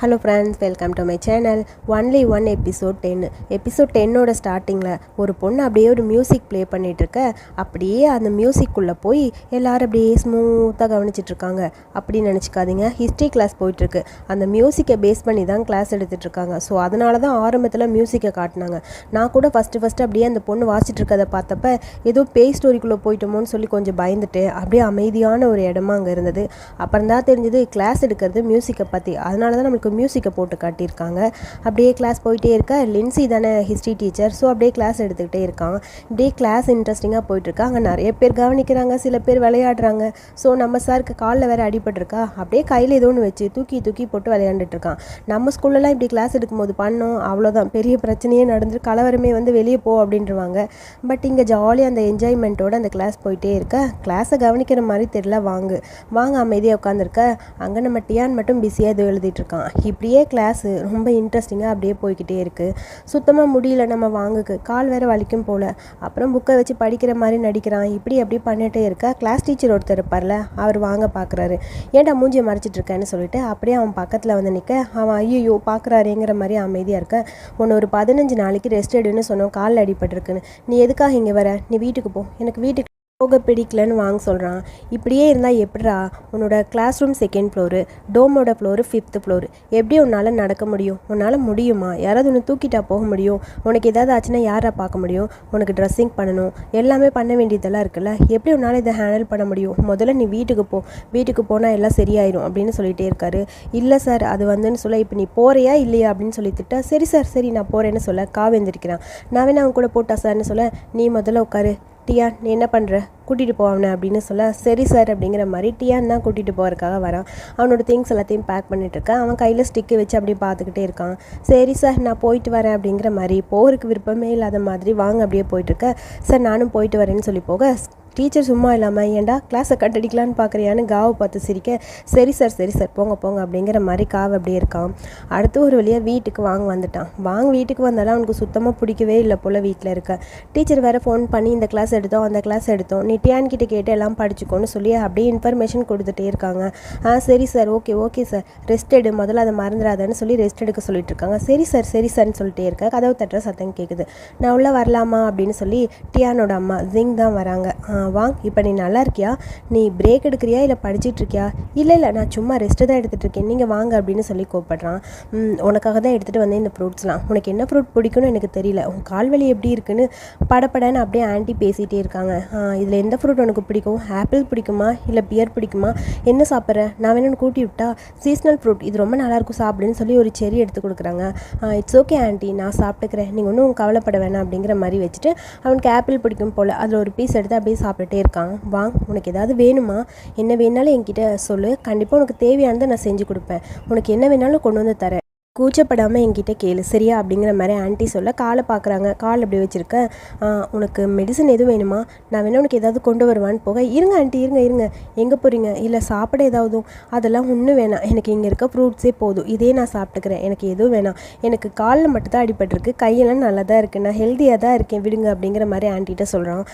Hello friends welcome to my channel only one episode ten episode டென்னோட ஸ்டார்டிங்கில் ஒரு பொண்ணு அப்படியே ஒரு மியூசிக் ப்ளே பண்ணிகிட்ருக்க அப்படியே அந்த மியூசிக்குள்ளே போய் எல்லாரும் அப்படியே ஸ்மூத்தாக கவனிச்சிட்ருக்காங்க அப்படின்னு நினச்சிக்காதீங்க. ஹிஸ்ட்ரி கிளாஸ் போயிட்டுருக்கு அந்த மியூசிக்கை பேஸ் பண்ணி தான் கிளாஸ் எடுத்துகிட்ருக்காங்க ஸோ அதனால தான் ஆரம்பத்தில் மியூசிக்கை காட்டினாங்க. நான் கூட ஃபஸ்ட்டு ஃபஸ்ட்டு அப்படியே அந்த பொண்ணு வாசிட்டு இருக்கதை பார்த்தப்ப ஏதோ பேய் ஸ்டோரிக்குள்ளே போயிட்டோமோன்னு சொல்லி கொஞ்சம் பயந்துட்டு அப்படியே அமைதியான ஒரு இடமா அங்கே இருந்தது. அப்புறம் தான் தெரிஞ்சது கிளாஸ் எடுக்கிறது மியூசிக்கை பற்றி அதனால தான் நம்மளுக்கு மியூசிக்கை போட்டு காட்டியிருக்காங்க. அப்படியே கிளாஸ் போயிட்டே இருக்க. லின்சி தானே ஹிஸ்ட்ரி டீச்சர் ஸோ அப்படியே கிளாஸ் எடுத்துக்கிட்டே இருக்கான். இப்படியே கிளாஸ் இன்ட்ரெஸ்டிங்காக போயிட்டுருக்கு. அங்கே நிறைய பேர் கவனிக்கிறாங்க. சில பேர் விளையாடுறாங்க. ஸோ நம்ம சாருக்கு காலில் வேறு அடிபட்டிருக்கா. அப்படியே கையில் ஏதோ ஒன்று வச்சு தூக்கி தூக்கி போட்டு விளையாண்டுட்டு இருக்கான். நம்ம ஸ்கூல்லலாம் இப்படி கிளாஸ் எடுக்கும்போது பண்ணோம். அவ்வளோதான் பெரிய பிரச்சனையே நடந்து கலவரமே வந்து வெளியே போ அப்படின்றவாங்க. பட் இங்கே ஜாலியாக அந்த என்ஜாய்மெண்ட்டோட அந்த கிளாஸ் போயிட்டே இருக்க. கிளாஸை கவனிக்கிற மாதிரி தெரியல. வாங்கு. வாங்க அமைதியாக உட்காந்துருக்க அங்கே நம்ம டியான் மட்டும் பிஸியாக எதுவும் எழுதிட்டு இருக்கான். இப்படியே கிளாஸு ரொம்ப இன்ட்ரெஸ்டிங்காக அப்படியே போய்கிட்டே இருக்குது சுத்தமாக முடியல நம்ம வாங்குக்கு. கால் வேறு வலிக்கும் போல். அப்புறம் புக்கை வச்சு படிக்கிற மாதிரி நடிக்கிறான். இப்படி அப்படி பண்ணிகிட்டே இருக்கா. கிளாஸ் டீச்சர் ஒருத்தர் இருப்பார்ல அவர் வாங்க பார்க்குறாரு ஏன்டா மூஞ்சியை மறைச்சிட்டு இருக்கேன்னு சொல்லிட்டு அப்படியே அவன் பக்கத்தில் வந்து நிற்க அவன் ஐயோ பார்க்குறாருங்கிற மாதிரி அமைதியாக இருக்க. உன்னை ஒரு பதினஞ்சு நாளைக்கு ரெஸ்ட் எடுன்னு சொன்னோம். காலில் அடிபட்டிருக்குன்னு. நீ எதுக்காக இங்கே வர? நீ வீட்டுக்கு போ. எனக்கு வீட்டுக்கு போக பிடிக்கலன்னு வாங்க சொல்கிறான் இப்படியே இருந்தால் எப்படிரா உன்னோட கிளாஸ் ரூம் செகண்ட் ஃப்ளோரு டோமோட ஃப்ளோரு ஃபிஃப்த்து ஃப்ளோரு எப்படி உன்னால் நடக்க முடியும்? உன்னால் முடியுமா? யாராவது ஒன்று தூக்கிட்டா போக முடியும்? உனக்கு ஏதாவது ஆச்சுன்னா யாரை பார்க்க முடியும்? உனக்கு ட்ரெஸ்ஸிங் பண்ணணும். எல்லாமே பண்ண வேண்டியதெல்லாம் இருக்குல்ல? எப்படி உன்னால் இதை ஹேண்டில் பண்ண முடியும்? முதல்ல நீ வீட்டுக்கு போ. வீட்டுக்கு போனால் எல்லாம் சரியாயிரும் அப்படின்னு சொல்லிகிட்டே இருக்காரு. இல்லை சார் அது வந்துன்னு சொல்ல இப்போ நீ போறியா இல்லையா அப்படின்னு சொல்லி திட்டா சரி சார் சரி நான் போகிறேன்னு சொல்ல காவேந்திருக்கிறான். நான் வேணா அவன் கூட போட்டா சார்னு சொல்ல நீ முதல்ல உட்காரு. டியான் நீ என்ன பண்ணுற கூட்டிகிட்டு போவானே அப்படின்னு சொல்ல சரி சார் அப்படிங்கிற மாதிரி டியான் தான் கூட்டிகிட்டு போகிறதுக்காக வரான். அவனோட திங்ஸ் எல்லாத்தையும் பேக் பண்ணிட்டு இருக்கான் அவன் கையில் ஸ்டிக்கு வச்சு அப்படியே பார்த்துக்கிட்டே இருக்கான். சரி சார் நான் போயிட்டு வரேன் அப்படிங்கிற மாதிரி போகிறதுக்கு விருப்பமே இல்லாத மாதிரி வாங்க அப்படியே போயிட்டுருக்க சார் நானும் போயிட்டு வரேன்னு சொல்லி போக டீச்சர் சும்மா இல்லாமல் ஏன்டா கிளாஸை கட் அடிக்கலான்னு பார்க்குறியான்னு காவை பார்த்து சிரிக்க சரி சார் சரி சார் போங்க போங்க அப்படிங்கிற மாதிரி காவை அப்படியே இருக்கான். அடுத்து ஒரு வழியாக வீட்டுக்கு வாங்க வந்துட்டான். வாங்க வீட்டுக்கு வந்தாலும் அவனுக்கு சுத்தமாக பிடிக்கவே இல்லை போல் வீட்டில் இருக்க. டீச்சர் வேறு ஃபோன் பண்ணி இந்த கிளாஸ் எடுத்தோம் அந்த கிளாஸ் எடுத்தோம். நீ டியான் கேட்டு எல்லாம் படிச்சுக்கோன்னு சொல்லி அப்படியே இன்ஃபர்மேஷன் கொடுத்துட்டே இருக்காங்க. ஆ சரி sir okay okay sir rest எடு முதல்ல அதை மறந்துடாதன்னு சொல்லி ரெஸ்ட் எடுக்க சொல்லிட்டு இருக்காங்க. சரி சார் சரி சார்னு சொல்லிட்டே இருக்க. கதவு தட்டுற சத்தம் கேட்குது நான் உள்ளே வரலாமா? அப்படின்னு சொல்லி டியானோட அம்மா ஜிங் தான் வராங்க. "ஆ, வாங் இப்போ நீ நல்லா இருக்கியா? நீ பிரேக் எடுக்கிறியா? இல்லை படிச்சுட்டு இருக்கியா இல்லை இல்லை நான் சும்மா ரெஸ்ட்டு தான் எடுத்துகிட்டு இருக்கேன் நீங்கள் வாங்க அப்படின்னு சொல்லி கூப்பிட்றான். உனக்காக தான் எடுத்துகிட்டு வந்தேன் இந்த ஃப்ரூட்ஸ்லாம் உனக்கு என்ன ஃப்ரூட் பிடிக்கும்னு எனக்கு தெரியல. உன் கால்வலி எப்படி இருக்குன்னு படப்படன்னு அப்படியே ஆன்ட்டி பேசிகிட்டே இருக்காங்க. இதில் எந்த ஃப்ரூட் உனக்கு பிடிக்கும்? ஆப்பிள் பிடிக்குமா? இல்லை பியர் பிடிக்குமா? என்ன சாப்பிட்ற? நான் வேணும்னு கூட்டி விட்டா? சீஸ்னல் ஃப்ரூட் இது ரொம்ப நல்லாயிருக்கும் சாப்பிடுன்னு சொல்லி ஒரு செரி எடுத்து கொடுக்குறாங்க. இட்ஸ் ஓகே ஆண்டி நான் சாப்பிட்டுக்கிறேன். நீங்கள் ஒன்றும் கவலைப்பட வேணாம் அப்படிங்கிற மாதிரி வச்சுட்டு அவனுக்கு ஆப்பிள் பிடிக்கும் போல். அதில் ஒரு பீஸ் எடுத்து அப்படியே சாப்பிட்டுட்டே இருக்கான். வாங் உனக்கு ஏதாவது வேணுமா? என்ன வேணாலும் என்கிட்ட சொல்லு. கண்டிப்பாக உனக்கு தேவையானதை நான் செஞ்சு கொடுப்பேன். உனக்கு என்ன வேணாலும் கொண்டு வந்து தரேன். கூச்சப்படாமல் என்கிட்ட கேளு சரியா? அப்படிங்கிற மாதிரி ஆன்ட்டி சொல்ல காலை பார்க்குறாங்க. கால் அப்படி வச்சுருக்க? உனக்கு மெடிசன் எதுவும் வேணுமா? நான் வேணா உனக்கு ஏதாவது கொண்டு வருவான்னு போக. இருங்க ஆன்ட்டி இருங்க இருங்க. எங்கே போகிறீங்க இல்லை சாப்பிட ஏதாவது அதெல்லாம் ஒன்றும் வேணாம். எனக்கு இங்கே இருக்க ஃப்ரூட்ஸே போதும். இதே நான் சாப்பிட்டுக்கிறேன். எனக்கு எதுவும் வேணாம். எனக்கு காலில் மட்டும்தான் அடிபட்டிருக்கு கையெல்லாம் நல்லா தான் இருக்குது நான் ஹெல்த்தியாக தான் இருக்கேன். விடுங்க. அப்படிங்கிற மாதிரி ஆன்ட்டிகிட்ட சொல்கிறான்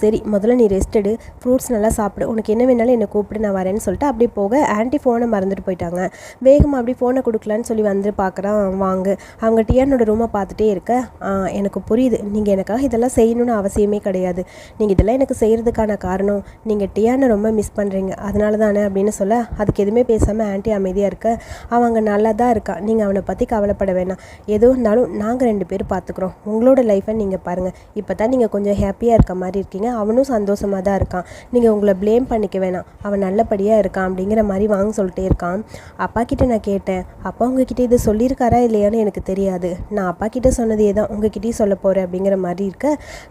சரி. முதல்ல நீ ரெஸ்ட் எடு. ஃப்ரூட்ஸ் நல்லா சாப்பிடு. உனக்கு என்ன வேணாலும் என்னை கூப்பிட்டு நான் வரேன்னு சொல்லிட்டு அப்படியே போக. ஆன்ட்டி ஃபோனை மறந்துட்டு போயிட்டாங்க. வேகமாக அப்படியே ஃபோனை கொடுக்கலான்னு சொல்லி வந்து பார்க்குறான் வாங்க. அவங்க டியானோட ரூமை பார்த்துட்டே இருக்க. எனக்கு புரியுது. நீங்கள் எனக்காக இதெல்லாம் செய்யணும்னு அவசியமே கிடையாது. நீங்கள் இதெல்லாம் எனக்கு செய்கிறதுக்கான காரணம். நீங்கள் டியானை ரொம்ப மிஸ் பண்ணுறீங்க அதனால தானே அப்படின்னு சொல்ல அதுக்கு எதுவுமே பேசாமல் ஆன்ட்டி அமைதியாக இருக்க. அவன் அங்கே நல்லா தான் இருக்கான் நீங்கள் அவனை பற்றி கவலைப்பட வேணாம். எது இருந்தாலும் நாங்கள் ரெண்டு பேரும் பார்த்துக்குறோம். உங்களோட லைஃப்பை நீங்கள் பாருங்கள் இப்போ தான் நீங்கள் கொஞ்சம் ஹாப்பியாக இருக்க மாதிரி இருக்கீங்க. அவனும் சந்தோஷமாக தான் இருக்கான். நீங்கள் உங்களை ப்ளேம் பண்ணிக்க வேணாம். அவன் நல்லபடியாக இருக்கான் அப்படிங்கிற மாதிரி வாங்க சொல்லிட்டே இருக்கான். அப்பா கிட்ட நான் கேட்டேன். அப்பா உங்ககிட்ட இது சொல்லியிருக்காரா இல்லையான்னு எனக்கு தெரியாது. நான் அப்பா கிட்டே சொன்னதே தான் உங்ககிட்டயும் சொல்ல போகிறேன் அப்படிங்கிற மாதிரி இருக்க.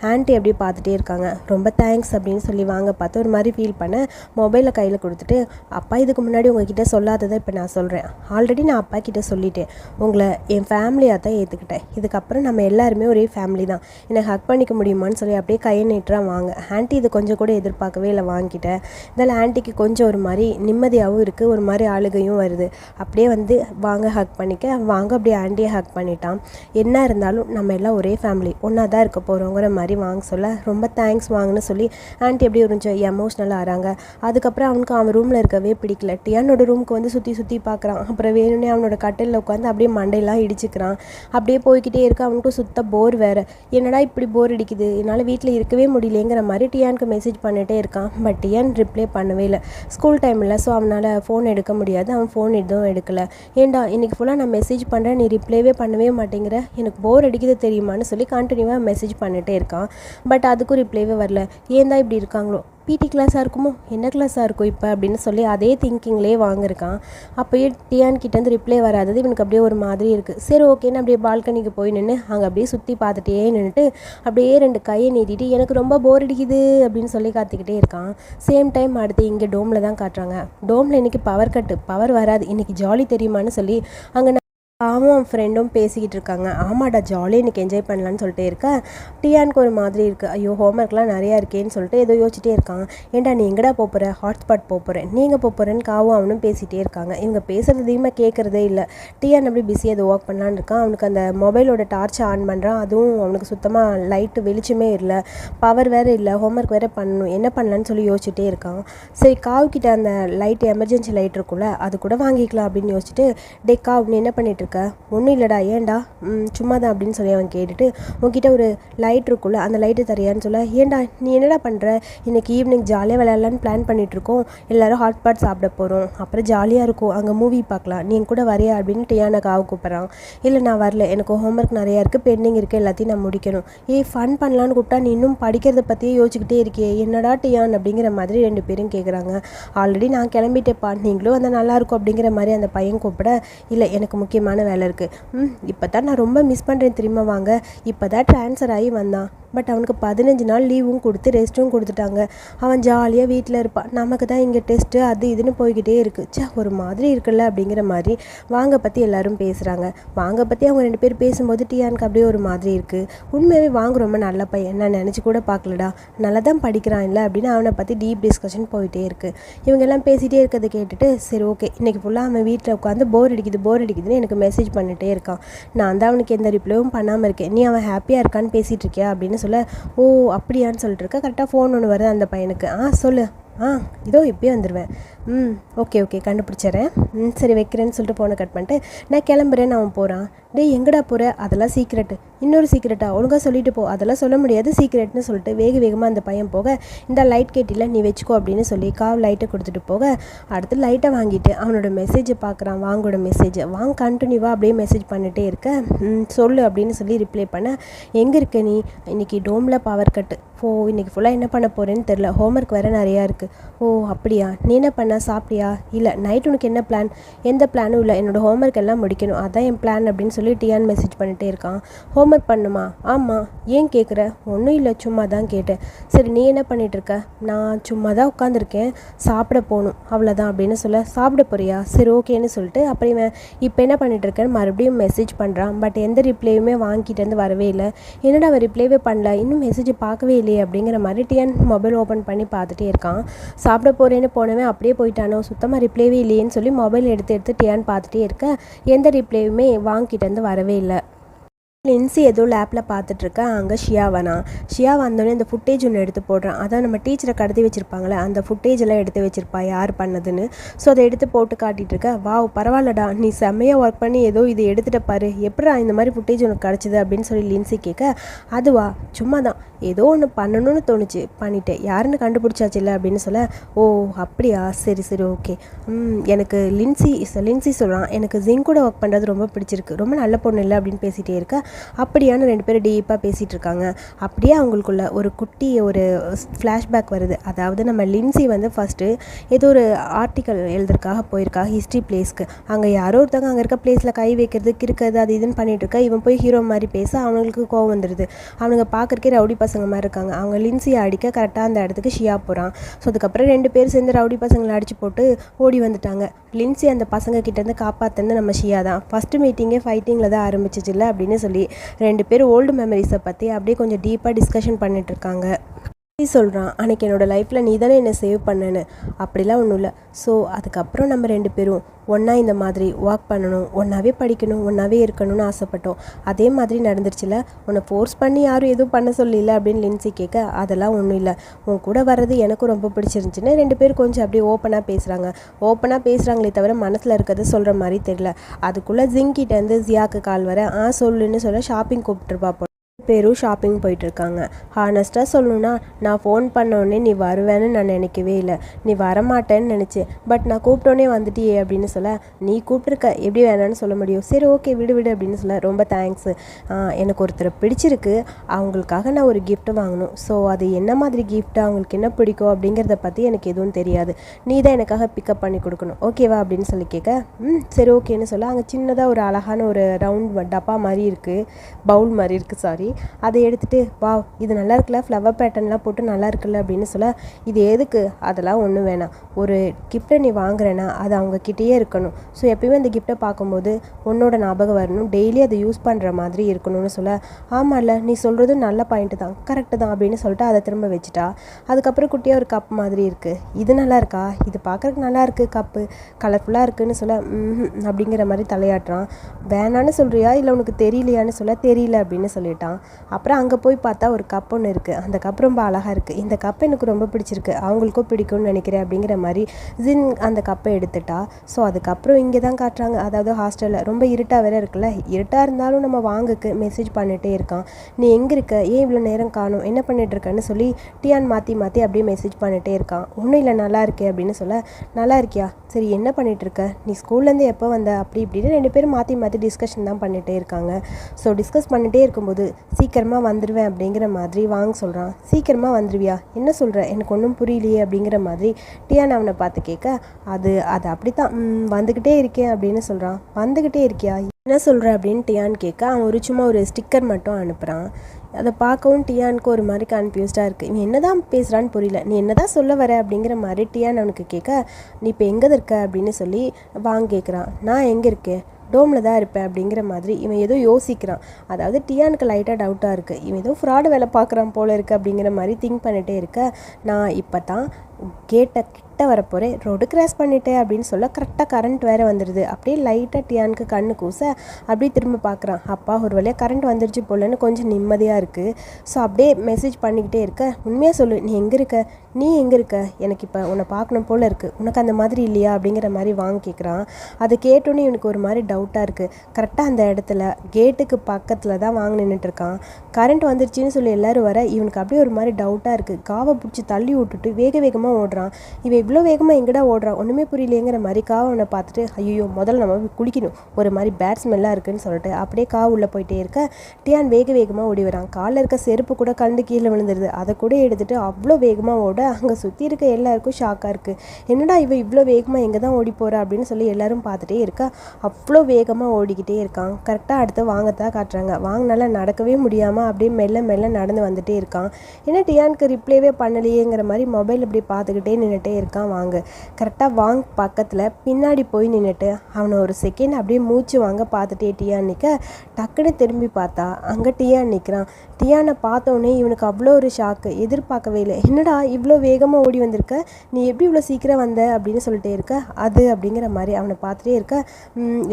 ஆண்டி அப்படியே பார்த்துட்டே இருக்காங்க. ரொம்ப தேங்க்ஸ் அப்படின்னு சொல்லி வாங்க பார்த்து ஒரு மாதிரி ஃபீல் பண்ண மொபைலை கையில் கொடுத்துட்டு அப்பா இதுக்கு முன்னாடி உங்ககிட்ட சொல்லாததை இப்போ நான் சொல்கிறேன் ஆல்ரெடி நான் அப்பா கிட்டே சொல்லிட்டேன். உங்களை என் ஃபேமிலியாக தான் ஏற்றுக்கிட்டேன் இதுக்கப்புறம் நம்ம எல்லாருமே ஒரே ஃபேமிலி தான். என்னை ஹக் பண்ணிக்க முடியுமான்னு சொல்லி அப்படியே கையை நீட்டுறான் வாங்க. ஆன்ட்டி இது கொஞ்சம் கூட எதிர்பார்க்கவே இல்லை வாங்கிட்டேன் இதனால் ஆண்டிக்கு கொஞ்சம் ஒரு மாதிரி நிம்மதியாகவும் இருக்குது ஒரு மாதிரி ஆளுகையும் வருது. அப்படியே வந்து வாங்க ஹக் பண்ணி பண்ணிக்க வாங்க அப்படியே ஆண்டியை ஹேக் பண்ணிட்டான். என்ன இருந்தாலும் நம்ம எல்லாம் ஒரே ஃபேமிலி ஒன்றா தான் இருக்க போகிறோங்கிற மாதிரி வாங்க சொல்ல. ரொம்ப தேங்க்ஸ் வாங்கன்னு சொல்லி ஆண்டி எப்படி ஒரு கொஞ்சம் எமோஷ்னலாக ஆறாங்க. அதுக்கப்புறம் அவனுக்கு அவன் ரூமில் இருக்கவே பிடிக்கல. டியானோட ரூமுக்கு வந்து சுற்றி சுற்றி பார்க்குறான் அப்புறம் வேணும்னே அவனோட கட்டிலில் உட்காந்து அப்படியே மண்டையெல்லாம் இடிச்சுக்கிறான். அப்படியே போய்கிட்டே இருக்க. அவனுக்கும் சுத்த போர் வேறு. என்னடா இப்படி போர் அடிக்குது? என்னால் வீட்டில் இருக்கவே முடியலங்கிற மாதிரி டியானுக்கு மெசேஜ் பண்ணிகிட்டே இருக்கான். பட் டியான் ரிப்ளை பண்ணவே இல்லை. ஸ்கூல் டைமில் ஸோ அவனால் ஃபோன் எடுக்க முடியாது. அவன் ஃபோன் எதுவும் எடுக்கலை. ஏண்டா இன்றைக்கி ஃபுல்லாக நான் மெசேஜ் பண்ணுறேன் நீ ரிப்ளைவே பண்ணவே மாட்டேங்கிற. எனக்கு போர் அடிக்குது தெரியுமான்னு சொல்லி கண்டினியூவாக மெசேஜ் பண்ணிகிட்டே இருக்கான். பட் அதுக்கும் ரிப்ளைவே வரல. ஏன் தான் இப்படி இருக்காங்களோ? பிடி கிளாஸாக இருக்குமோ? என்ன கிளாஸாக இருக்கும் இப்போ? அப்படின்னு சொல்லி அதே திங்கிங்லேயே வாங்கியிருக்கான். அப்போயே டியான் கிட்டேருந்து ரிப்ளை வராதது இவனுக்கு அப்படியே ஒரு மாதிரி இருக்குது சரி ஓகேன்னு அப்படியே பால்கனிக்கு போய் நின்று அங்கே அப்படியே சுற்றி பார்த்துட்டே நின்றுட்டு அப்படியே ரெண்டு கையை நீட்டிட்டு எனக்கு ரொம்ப போர் அடிக்குது அப்படின்னு சொல்லி காத்திக்கிட்டே இருக்கான். சேம் டைம் அடுத்து இங்கே டோமில் தான் காட்டுறாங்க. டோமில் இன்றைக்கி பவர் கட்டு பவர் வராது. இன்றைக்கி ஜாலி தெரியுமான்னு சொல்லி அங்கே ஆமாம் அவன் ஃப்ரெண்டும் பேசிக்கிட்டு இருக்காங்க. ஆமாடா ஜாலியாக இன்றைக்கி என்ஜாய் பண்ணலான்னு சொல்லிட்டே இருக்கேன் டியானுக்கு ஒரு மாதிரி இருக்குது ஐயோ ஹோம்ஒர்க்லாம் நிறையா இருக்கேன்னு சொல்லிட்டு ஏதோ யோசிச்சிட்டே இருக்கான். ஏண்டா நீ எங்கடா போகிற ஹாட்ஸ்பாட் போகிறேன் நீங்கள் போகிறேன்னு காவும் அவனும் பேசிகிட்டே இருக்காங்க. இவங்க பேசுகிறது அதிகமாக கேட்குறதே இல்லை. டியான் அப்படி பிஸியாக ஏதோ ஒர்க் பண்ணலான்னு இருக்கான். அவனுக்கு அந்த மொபைலோட டார்ச்சை ஆன் பண்ணுறான் அதுவும் அவனுக்கு சுத்தமாக லைட்டு வெளிச்சமே இல்லை. பவர் வேறு இல்லை. ஹோம்ஒர்க் வேறு பண்ணணும். என்ன பண்ணலான்னு சொல்லி யோசிச்சுட்டே இருக்கான். சரி காவுக்கிட்ட அந்த லைட் எமர்ஜென்சி லைட் இருக்குல்ல அது கூட வாங்கிக்கலாம் அப்படின்னு யோசிச்சுட்டு டே காவ் நீ என்ன பண்ணிட்டு இருக்க. ஒன்றும் இல்லைடா ஏன்டா? ம், சும்மா தான் அப்படின்னு சொல்லி அவன் கேட்டுட்டு உன்கிட்ட ஒரு லைட் இருக்குல்ல அந்த லைட்டு தரியான்னு சொல்ல ஏன்டா நீ என்னடா பண்ணுற இன்னைக்கு ஈவினிங் ஜாலியாக விளையாடலான்னு பிளான் பண்ணிகிட்ருக்கோம் எல்லோரும் ஹாட்பாட் சாப்பிட போகிறோம் அப்புறம் ஜாலியாக இருக்கும். அங்கே மூவி பார்க்கலாம். நீ கூட வரையா? அப்படின்னு டியானா காவு கூப்பிட்றான். இல்லை நான் வரல. எனக்கு ஹோம்ஒர்க் நிறையா இருக்குது பெண்டிங் இருக்குது எல்லாத்தையும் நான் முடிக்கணும். ஏய் ஃபன் பண்ணலான்னு கூப்பிட்டா நீ இன்னும் படிக்கிறத பற்றியே யோசிச்சுக்கிட்டே இருக்கியே. என்னடா டியான்? அப்படிங்கிற மாதிரி ரெண்டு பேரும் கேட்குறாங்க ஆல்ரெடி நான் கிளம்பிட்டேப்பா நீங்களும் அந்த நல்லாயிருக்கும் அப்படிங்கிற மாதிரி அந்த பையன் கூப்பிட இல்லை எனக்கு முக்கியமான வேலை இருக்குது ம் இப்போ தான் நான் ரொம்ப மிஸ் பண்ணுறேன் திரும்ப வாங்க. இப்போ தான் ட்ரான்ஸ்ஃபர் ஆகி வந்தான். பட் அவனுக்கு பதினஞ்சு நாள் லீவும் கொடுத்து ரெஸ்ட்டும் கொடுத்துட்டாங்க. அவன் ஜாலியாக வீட்டில் இருப்பான். நமக்கு தான் இங்கே டெஸ்ட்டு அது இதுன்னு போய்கிட்டே இருக்குது ச்சே ஒரு மாதிரி இருக்குல்ல அப்படிங்கிற மாதிரி வாங்க பற்றி எல்லாரும் பேசுகிறாங்க வாங்க பற்றி அவங்க ரெண்டு பேர் பேசும்போது டியானுக்கு அப்படியே ஒரு மாதிரி இருக்குது உண்மையாகவே வாங்க ரொம்ப நல்ல பையன். நான் நினச்சி கூட பார்க்கலடா. நல்லா தான் படிக்கிறான் இல்லை அப்படின்னு அவனை பற்றி டீப் டிஸ்கஷன் போயிட்டே இருக்குது இவங்க எல்லாம் பேசிகிட்டே இருக்கிறத கேட்டுட்டு சரி ஓகே இன்றைக்கி ஃபுல்லாக அவன் வீட்டில் உட்காந்து போர் அடிக்குது போர் அடிக்குதுன்னு எனக்கு மெசேஜ் பண்ணிகிட்டே இருக்கான். நான் தான் அவனுக்கு எந்த ரிப்ளையும் பண்ணாமல் இருக்கேன். நீ அவன் ஹாப்பியாக இருக்கான்னு பேசிகிட்டு இருக்கியா அப்படின்னு சொல்ல ஓ அப்படியான்னு சொல்லிட்டு இருக்க. கரெக்டாக ஃபோன் ஒன்று வருது அந்த பையனுக்கு. ஆ சொல்லு. ஆ இதோ இப்பயே வந்துடுவேன் ம் ஓகே ஓகே கண்டுபிடிச்சிட்றேன். ம் சரி வைக்கிறேன்னு சொல்லிட்டு ஃபோனை கட் பண்ணிட்டு நான் கிளம்புறேன் அவன் போகிறான் டேய் எங்கடா போகிற அதெல்லாம் சீக்ரெட்டு இன்னொரு சீக்ரெட்டா ஒழுங்காக சொல்லிட்டு போ. அதெல்லாம் சொல்ல முடியாது. சீக்ரெட்னு சொல்லிட்டு வேக வேகமாக அந்த பையன் போக இந்த லைட் கேட்டில நீ வச்சுக்கோ அப்படின்னு சொல்லி காவ் லைட்டை கொடுத்துட்டு போக அடுத்து லைட்டை வாங்கிட்டு அவனோட மெசேஜை பார்க்குறான் வாங்கோட மெசேஜை வாங்க கண்டினியூவாக அப்படியே மெசேஜ் பண்ணிட்டே இருக்க. ம், சொல்லு அப்படின்னு சொல்லி ரிப்ளை பண்ண எங்கே இருக்க நீ? இன்றைக்கி டோமில் பவர் கட்டு ஓ இன்னைக்கு ஃபுல்லாக என்ன பண்ண போகிறேன்னு தெரில ஹோம்ஒர்க் வேறு நிறையா இருக்குது ஓ அப்படியா? நீ என்ன பண்ண? சாப்பிட்டியா? இல்லை நைட் உனக்கு என்ன பிளான் எந்த பிளானும் இல்லை. என்னோடய ஹோம்ஒர்க் எல்லாம் முடிக்கணும். அதான் என் பிளான் அப்படின்னு சொல்லி டியான் மெசேஜ் பண்ணிட்டே இருக்கான். ஹோம்ஒர்க் பண்ணுமா? ஆமாம் ஏன் கேட்குற ஒன்றும் இல்லை. சும்மா தான் கேட்டேன். சரி நீ என்ன பண்ணிகிட்ருக்க இருக்க? நான் சும்மா தான் உட்காந்துருக்கேன் சாப்பிட போகணும். அவ்வளோதான் அப்படின்னு சொல்ல சாப்பிட போறியா? சரி ஓகேன்னு சொல்லிட்டு அப்புறம் இவன் இப்போ என்ன பண்ணிட்டுருக்கேன்னு மறுபடியும் மெசேஜ் பண்ணுறான் பட் எந்த ரிப்ளையுமே வாங்கிட்டு வந்து வரவே இல்லை. என்னடா அவன் ரிப்ளைவே பண்ணல? இன்னும் மெசேஜ் பார்க்கவே இல்லை இல்லையே அப்படிங்கிற மாதிரி டிஎன் மொபைல் ஓப்பன் பண்ணி பார்த்துட்டே இருக்கான். சாப்பிட போகிறேன்னு போனவன் அப்படியே போயிட்டானோ? சுத்தமாக ரிப்ளைவே இல்லையேன்னு சொல்லி மொபைல் எடுத்து எடுத்து டியான் பார்த்துட்டே இருக்க. எந்த ரிப்ளையுமே வாங்கிட்டு வந்து வரவே இல்லை. லின்சி ஏதோ லேப்பில் பார்த்துட்ருக்கேன் அங்கே ஷியா வனா. ஷியா வந்தோடனே அந்த ஃபுட்டேஜ் ஒன்று எடுத்து போடுறான் அதான் நம்ம டீச்சரை கடத்தி வச்சுருப்பாங்களே அந்த ஃபுட்டேஜ் எல்லாம் எடுத்து வச்சிருப்பா யார் பண்ணதுன்னு. ஸோ அதை எடுத்து போட்டு காட்டிட்டு இருக்க வாவ் பரவாயில்லடா. நீ செம்மையாக ஒர்க் பண்ணி ஏதோ இது எடுத்துகிட்ட பாரு. எப்படா இந்த மாதிரி ஃபுட்டேஜ் உனக்கு கிடச்சிது? அப்படின்னு சொல்லி லின்சி கேட்க அதுவா? சும்மா தான் ஏதோ ஒன்று பண்ணணும்னு தோணுச்சு. பண்ணிட்டேன். யாருன்னு கண்டுபிடிச்சாச்சு இல்லை? அப்படின்னு சொல்ல ஓ அப்படியா? சரி சரி ஓகே ம் எனக்கு லின்சி லின்சி சொல்கிறான் எனக்கு ஜிங்கோட ஒர்க் பண்ணுறது ரொம்ப பிடிச்சிருக்கு. ரொம்ப நல்ல பொண்ணு இல்லை? அப்படின்னு பேசிகிட்டே இருக்கேன் அப்படியான ரெண்டு பேரும் டீப்பாக பேசிகிட்டு இருக்காங்க அப்படியே அவங்களுக்குள்ள ஒரு குட்டி ஒரு ஃப்ளாஷ்பேக் வருது. அதாவது நம்ம லின்சி வந்து ஃபஸ்ட்டு ஏதோ ஒரு ஆர்டிக்கல் எழுதுறதுக்காக போயிருக்கா ஹிஸ்ட்ரி பிளேஸ்க்கு அங்கே யாரோ ஒருத்தவங்க அங்கே இருக்க பிளேஸில் கை வைக்கிறது கிறுக்கிறது அது இதுன்னு பண்ணிட்டு இருக்கா இவன் போய் ஹீரோ மாதிரி பேச அவங்களுக்கு கோவம் வந்துடுது அவனுங்க பார்க்கறக்கே ரவுடி பசங்க மாதிரி இருக்காங்க. அவங்க லின்சியை அடிக்க கரெக்டாக அந்த இடத்துக்கு ஷியா போகிறான் ஸோ அதுக்கப்புறம் ரெண்டு பேர் சேர்ந்து ரவுடி பசங்களை அடிச்சு போட்டு ஓடி வந்துட்டாங்க. லின்சி அந்த பசங்க கிட்டேருந்து காப்பாற்றுனது நம்ம ஷியா தான். ஃபஸ்ட்டு மீட்டிங்கே ஃபைட்டிங்கில் தான் ஆரம்பிச்சிச்சுல அப்படின்னு சொல்லி ரெண்டு பேரும் ஓல்டு மெமரிஸை பற்றி அப்படியே கொஞ்சம் டீப்பாக டிஸ்கஷன் பண்ணிட்டு இருக்காங்க. சொல்கிறான் அன்னைக்கு என்னோடய லைஃப்பில் நீ தானே என்னை சேவ் பண்ணனு அப்படிலாம் ஒன்றும் இல்லை. ஸோ அதுக்கப்புறம் நம்ம ரெண்டு பேரும் ஒன்றா இந்த மாதிரி வாக் பண்ணணும் ஒன்றாவே படிக்கணும் ஒன்றாவே இருக்கணும்னு ஆசைப்பட்டோம். அதே மாதிரி நடந்துருச்சுல. உன்னை ஃபோர்ஸ் பண்ணி யாரும் எதுவும் பண்ண சொல்லல அப்படின்னு லின்சி கேட்க அதெல்லாம் ஒன்றும் இல்லை. உன் கூட வர்றது எனக்கும் ரொம்ப பிடிச்சிருந்துச்சின்னு ரெண்டு பேரும் கொஞ்சம் அப்படியே ஓப்பனாக பேசுகிறாங்க ஓப்பனாக பேசுகிறாங்களே தவிர மனசில் இருக்கிறத சொல்கிற மாதிரி தெரியல. அதுக்குள்ளே ஜிங்கிட்டேருந்து ஜியாக்கு கால் வர ஆ சொல்லுன்னு சொல்ல ஷாப்பிங் கூப்பிட்டுருப்பா போல. பேரும் ஷாப்பிங் போயிட்டுருக்காங்க. ஹானஸ்ட்டாக சொல்லணும்னா நான் ஃபோன் பண்ணோடனே நீ வருவேன்னு நான் நினைக்கவே இல்லை. நீ வரமாட்டேன்னு நினச்சேன். பட் நான் கூப்பிட்டோன்னே வந்துட்டியே அப்படின்னு சொல்ல நீ கூப்பிட்ருக்க எப்படி வேணான்னு சொல்ல முடியும்? சரி ஓகே விடு விடு அப்படின்னு சொல்ல ரொம்ப தேங்க்ஸ் எனக்கு ஒருத்தரை பிடிச்சிருக்கு. அவங்களுக்காக நான் ஒரு கிஃப்ட்டு வாங்கணும். ஸோ அது என்ன மாதிரி gift அவங்களுக்கு என்ன பிடிக்கும் அப்படிங்கிறத பற்றி எனக்கு எதுவும் தெரியாது. நீ தான் எனக்காக பிக்கப் பண்ணி கொடுக்கணும். ஓகேவா அப்படின்னு சொல்லி கேட்க ம் சரி ஓகேன்னு சொல்ல. அங்கே சின்னதாக ஒரு அழகான ஒரு ரவுண்ட் டப்பா மாதிரி இருக்குது பவுல் மாதிரி இருக்குது சாரி அதை எடுத்துகிட்டு வா இது நல்லா இருக்குல்ல ஃப்ளவர் பேட்டர்ன்லாம் போட்டு நல்லா இருக்குல்ல அப்படின்னு சொல்ல இது எதுக்கு? அதெல்லாம் ஒன்றும் வேணாம். ஒரு கிஃப்ட்டை நீ வாங்குறேன்னா அது அவங்கக்கிட்டேயே இருக்கணும். ஸோ எப்பயுமே அந்த கிஃப்ட்டை பார்க்கும்போது உன்னோட ஞாபகம் வரணும். டெய்லி அதை யூஸ் பண்ணுற மாதிரி இருக்கணும்னு சொல்ல ஆமாம்ல நீ சொல்கிறதும் நல்ல பாயிண்ட்டு தான் கரெக்டு தான் அப்படின்னு சொல்லிட்டு அதை திரும்ப வச்சுட்டா. அதுக்கப்புறம் குட்டியாக ஒரு கப் மாதிரி இருக்குது இது நல்லா இருக்கா? இது பார்க்குறதுக்கு நல்லா இருக்குது கப்பு கலர்ஃபுல்லாக இருக்குதுன்னு சொல்ல ம்ஹும் அப்படிங்கிற மாதிரி தலையாட்டுறான். வேணான்னு சொல்கிறியா இல்லை உனக்கு தெரியலையான்னு சொல்ல தெரியல அப்படின்னு சொல்லிட்டான். அப்புறம் அங்கே போய் பார்த்தா ஒரு கப் ஒன்று இருக்குது அந்த கப் ரொம்ப அழகாக இருக்குது இந்த கப் எனக்கு ரொம்ப பிடிச்சிருக்கு. அவங்களுக்கும் பிடிக்கும்னு நினைக்கிறேன் அப்படிங்கிற மாதிரி ஜின் அந்த கப்பை எடுத்துட்டா. ஸோ அதுக்கப்புறம் இங்கே தான் காட்டுறாங்க. அதாவது ஹாஸ்டலில் ரொம்ப இருட்டாக வேற இருக்குல்ல. இருட்டாக இருந்தாலும் நம்ம வாங்குக்கு மெசேஜ் பண்ணிகிட்டே இருக்கான். நீ எங்கே இருக்க? ஏன் இவ்வளோ நேரம் காணும்? என்ன பண்ணிகிட்ருக்கன்னு இருக்கன்னு சொல்லி டியான் மாற்றி மாற்றி அப்படியே மெசேஜ் பண்ணிகிட்டே இருக்கான். ஒன்றும் இல்லை நல்லா இருக்கே அப்படின்னு சொல்ல நல்லா இருக்கியா? சரி என்ன பண்ணிகிட்ருக்க இருக்க? நீ ஸ்கூல்லேருந்து எப்போ வந்த? அப்படி இப்படின்னு ரெண்டு பேரும் மாற்றி மாற்றி டிஸ்கஷன் தான் பண்ணிகிட்டே இருக்காங்க. ஸோ டிஸ்கஸ் பண்ணிகிட்டே இருக்கும்போது சீக்கிரமாக வந்துடுவேன் அப்படிங்கிற மாதிரி வாங்க சொல்கிறான் சீக்கிரமாக வந்துடுவியா என்ன சொல்கிற எனக்கு ஒன்றும் புரியலையே அப்படிங்கிற மாதிரி டியான் அவனை பார்த்து கேட்க அது அது அப்படி தான் வந்துக்கிட்டே இருக்கேன் அப்படின்னு சொல்கிறான் வந்துக்கிட்டே இருக்கியா? என்ன சொல்கிற அப்படின்னு டியான் கேட்க அவன் ஒரு சும்மா ஒரு ஸ்டிக்கர் மட்டும் அனுப்புகிறான் அதை பார்க்கவும் டியானுக்கு ஒரு மாதிரி கன்ஃபியூஸ்டாக இருக்குது இவன் என்ன தான் பேசுகிறான்னு புரியல. நீ என்ன தான் சொல்ல வர? அப்படிங்கிற மாதிரி டியான் அவனுக்கு கேட்க நீ இப்போ எங்கே இருக்க அப்படின்னு சொல்லி வாங்க கேட்குறான். நான் எங்கே இருக்கேன்? டோமில் தான் இருப்பேன் அப்படிங்கிற மாதிரி இவன் ஏதோ யோசிக்கிறான். அதாவது டியானுக்கு லைட்டாக டவுட்டாக இருக்குது இவன் ஏதோ ஃப்ராடு வேலை பார்க்குறான் போல இருக்குது அப்படிங்கிற மாதிரி திங்க் பண்ணிகிட்டே இருக்க. நான் இப்போ தான் கேட்டை கிட்ட வரப்போகிறேன் ரோடு கிராஸ் பண்ணிட்டேன் அப்படின்னு சொல்ல கரெக்டாக கரண்ட் வேறு வந்துடுது அப்படியே லைட்டாக டியானுக்கு கண்ணு கூச அப்படியே திரும்ப பார்க்குறான். அப்பா ஒரு வழியாக கரண்ட் வந்துருச்சு போலன்னு கொஞ்சம் நிம்மதியாக இருக்குது ஸோ அப்படியே மெசேஜ் பண்ணிக்கிட்டே இருக்க. உண்மையாக சொல்லு நீ எங்கே இருக்க? நீ எங்கே இருக்க? எனக்கு இப்போ உன்னை பார்க்கணும் போல் இருக்குது உனக்கு அந்த மாதிரி இல்லையா? அப்படிங்கிற மாதிரி வாங்க கேட்குறான் அதை கேட்டோன்னே இவனுக்கு ஒரு மாதிரி டவுட்டாக இருக்குது கரெக்டாக அந்த இடத்துல கேட்டுக்கு பக்கத்தில் தான் வாங்க நின்றுட்டுருக்கான் கரண்ட் வந்துருச்சுன்னு சொல்லி எல்லோரும் வர இவனுக்கு அப்படியே ஒரு மாதிரி டவுட்டாக இருக்குது காவை பிடிச்சி தள்ளி விட்டுட்டு வேக வேகமாக ஓடுறான். இவன் இவ்வளோ வேகமாக எங்கடா ஓடுறான்? ஒன்றுமே புரியலையேங்கிற மாதிரி காவை அவனை பார்த்துட்டு ஐயோ முதல்ல நம்ம குளிக்கணும். ஒரு மாதிரி பேட் ஸ்மெல்லாக இருக்குன்னு சொல்லிட்டு அப்படியே காவு உள்ளே போயிட்டே இருக்க டியான் வேக வேகமாக ஓடி வரான். காலில் இருக்க செருப்பு கூட கண்டு கீழே விழுந்துருது. அதை கூட எடுத்துகிட்டு அவ்வளோ வேகமாக ஓட அங்கே சுற்றி இருக்க எல்லாருக்கும் ஷாக்காக இருக்குது என்னடா இவ இவ்வளோ வேகமாக எங்கே தான் ஓடி போகிறா அப்படின்னு சொல்லி எல்லாரும் பார்த்துட்டே இருக்கா. அவ்வளோ வேகமாக ஓடிக்கிட்டே இருக்கான். கரெக்டாக அடுத்து வாங்கத்தான் காட்டுறாங்க. வாங்கினால நடக்கவே முடியாமல் அப்படியே மெல்ல மெல்ல நடந்து வந்துட்டே இருக்கான். ஏன்னா டியானுக்கு ரிப்ளேவே பண்ணலையேங்கிற மாதிரி மொபைல் இப்படி பார்த்துக்கிட்டே நின்றுட்டே இருக்கான் வாங்க. கரெக்டாக வாங் பக்கத்தில் பின்னாடி போய் நின்றுட்டு அவனை ஒரு செகண்ட் அப்படியே மூச்சு வாங்க பார்த்துட்டே டியான் நிற்க டக்குன்னு திரும்பி பார்த்தா அங்கே டியான் நிற்கிறான் டியானை பார்த்தோன்னே இவனுக்கு அவ்வளோ ஒரு ஷாக்கு எதிர்பார்க்கவே இல்லை. என்னடா இவ்வளோ வேகமாக ஓடி வந்திருக்க? நீ எப்படி இவ்வளோ சீக்கிரம் வந்த? அப்படின்னு சொல்லிட்டே இருக்க. அது அப்படிங்கிற மாதிரி அவனை பார்த்துட்டே இருக்க.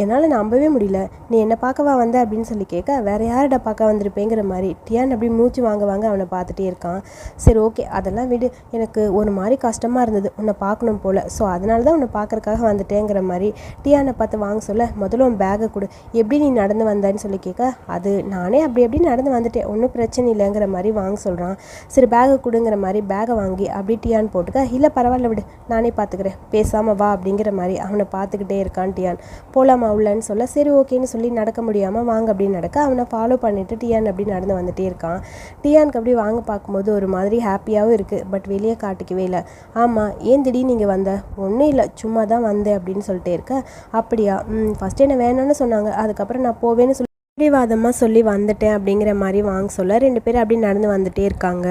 என்னால் நம்பவே முடியல. நீ என்னை பார்க்கவா வந்த? அப்படின்னு சொல்லி கேட்க வேற யார்கிட்ட பார்க்க வந்திருப்பேங்கிற மாதிரி? டியான் அப்படி மூச்சு வாங்க வாங்க அவனை பார்த்துட்டே இருக்கான். சரி ஓகே அதெல்லாம் விடு. எனக்கு ஒரு மாதிரி கஷ்டமாக இருந்தது. உன்னை பார்க்கணும் போல். ஸோ அதனால தான் உன்னை பார்க்கறக்காக வந்துட்டேங்கிற மாதிரி டியானை பார்த்து வாங்க சொல்ல முதல்ல உன் பேகை கொடு. எப்படி நீ நடந்து வந்தேன்னு சொல்லி கேட்க அது நானே அப்படி எப்படி நடந்து வந்துட்டேன். ஒன்றும் பிரச்சனை இல்லைங்கிற மாதிரி வாங்க சொல்கிறான் சரி பேகை கொடுங்கிற மாதிரி பேகை வாங்கி அப்படி டியான் போட்டுக்க இல்லை பரவாயில்ல விடு நானே பார்த்துக்கிறேன். பேசாமல் வா அப்படிங்கிற மாதிரி அவனை பார்த்துக்கிட்டே இருக்கான் டியான். போகலாமா உள்ளன்னு சொல்ல சரி ஓகேன்னு சொல்லி நடக்க முடியாமல் வாங்க அப்படின்னு நடக்க அவனை ஃபாலோ பண்ணிவிட்டு டியான் அப்படி நடந்து வந்துகிட்டே இருக்கான். டியானுக்கு அப்படி வாங்க பார்க்கும்போது ஒரு மாதிரி ஹாப்பியாகவும் இருக்குது பட் வெளியே காட்டிக்கவே இல்லை. ஆமாம் ஏன் திடீர்னு நீங்கள் வந்த? ஒன்றும் இல்லை சும்மா தான் வந்தேன் அப்படின்னு சொல்லிட்டே இருக்க. அப்படியா? ம் ஃபஸ்ட்டு என்ன வேணும்னு சொன்னாங்க. அதுக்கப்புறம் நான் போவேன்னு சொல்லி பிடிவாதமாக சொல்லி வந்துட்டேன் அப்படிங்கிற மாதிரி வாங்க சொல்ல ரெண்டு பேரும் அப்படி நடந்து வந்துட்டே இருக்காங்க.